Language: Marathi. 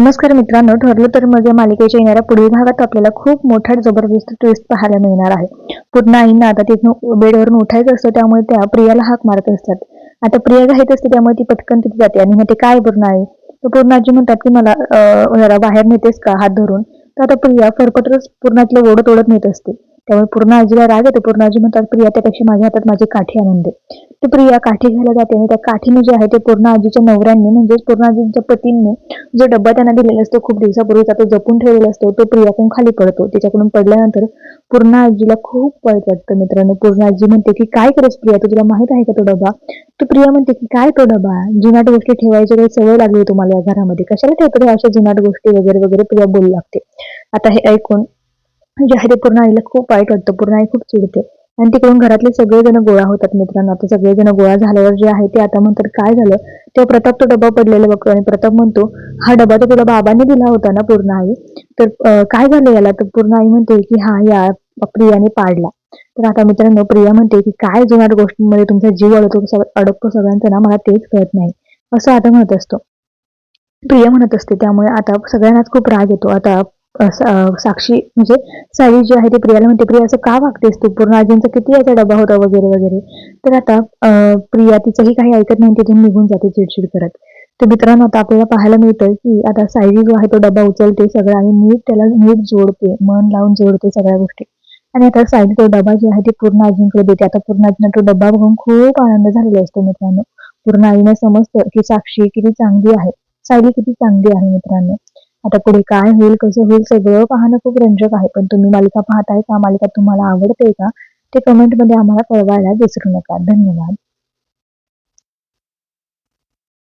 नमस्कार मित्रांनो ठरलं तर मग मालिकेच्या येणाऱ्या पुढील भागात आपल्याला खूप मोठा जबरदस्त ट्विस्ट पाहायला मिळणार आहे. पूर्ण आईंना आता तिथून बेडवरून उठायचं असतं त्यामुळे त्या प्रियाला हाक मारत असतात. आता प्रिया घाईत असते त्यामुळे ती पटकन तिथे जाते. आणि म्हणते काय पूर्ण आहे तर पूर्ण आजी म्हणतात की मला जरा बाहेर नेतेस का हात धरून? तर आता प्रिया फरफटच पूर्णातलं ओढत ओढत नेत असते. त्यामुळे पूर्ण आजीला राग येतो. पूर्ण आजी म्हणतात प्रिया त्यापेक्षा माझ्या हातात माझी काठी आणून दे. तर प्रिया काठी घ्यायला जाते आणि त्या काठीने जे आहे ते पूर्ण आजीच्या नवऱ्यांनी म्हणजेच पूर्ण आजीच्या पतींनी जो डब्बा त्यांना दिलेला असतो खूप दिवसापूर्वीचा तो जपून ठेवलेला असतो तो प्रियाकडून खाली पडतो. त्याच्याकडून पडल्यानंतर पूर्ण आजीला खूप वाईट वाटतं मित्रांनो. पूर्ण आजी म्हणते की काय करस प्रिया? तू तुला माहीत आहे का तो डबा तू प्रिया म्हणते की काय तो डबा जुनाट गोष्टी ठेवायची काही सवय लागली तुम्हाला या घरामध्ये? कशाला ठेवतो अशा जुनाट गोष्टी वगैरे वगैरे प्रिया बोलू लागते. आता हे ऐकून जे आहे ते पूर्ण आईला खूप वाईट वाटतं पूर्ण आई खूप चिडते. आणि तिकडून घरातले सगळेजण गोळा होतात मित्रांनो. आता सगळेजण गोळा झाल्यावर जे आहे ते आता म्हणतात काय झालं? तेव्हा प्रताप तो डबा पडलेला बघतो आणि प्रताप म्हणतो हा डबा तर तुला बाबांनी दिला होता ना पूर्ण आई? तर काय झालं याला? तर पूर्ण आई म्हणते की हा या प्रियाने पाडला. तर आता मित्रांनो प्रिया म्हणते की काय जुनाट गोष्टींमध्ये तुमचा जीव अडकतो अडकतो सगळ्यांचा ना? मला तेच कळत नाही. असं आता म्हणत असतो. प्रिया म्हणत असते त्यामुळे आता सगळ्यांनाच खूप राग येतो. आता साक्षी म्हणजे साई जी आहे ती प्रियाला म्हणते प्रिया असं का वागतेस तू? पूर्ण आजींचा किती याचा डबा होता वगैरे वगैरे. तर आता प्रिया तिचंही काही ऐकत नाही तिथून निघून जाते चिडचिड करत. तर मित्रांनो आता आपल्याला पाहायला मिळतं की आता साईजी जो आहे तो डबा उचलते सगळं आणि नीट त्याला नीट जोडते मन लावून जोडते सगळ्या गोष्टी. आणि आता साईजी तो डबा जे आहे ते पूर्ण आजींकडे देते. आता पूर्ण आजींना तो डबा बघून खूप आनंद झालेला असतो मित्रांनो. पूर्ण आईने समजतं की साक्षी किती चांगली आहे. सायली किती चांगली आहे मित्रांनो. आता पुढे काय होईल कसं होईल सगळं पाहणं खूप रंजक आहे. पण तुम्ही मालिका पाहताय का? मालिका तुम्हाला आवडते का? ते कमेंटमध्ये आम्हाला कळवायला विसरू नका. धन्यवाद.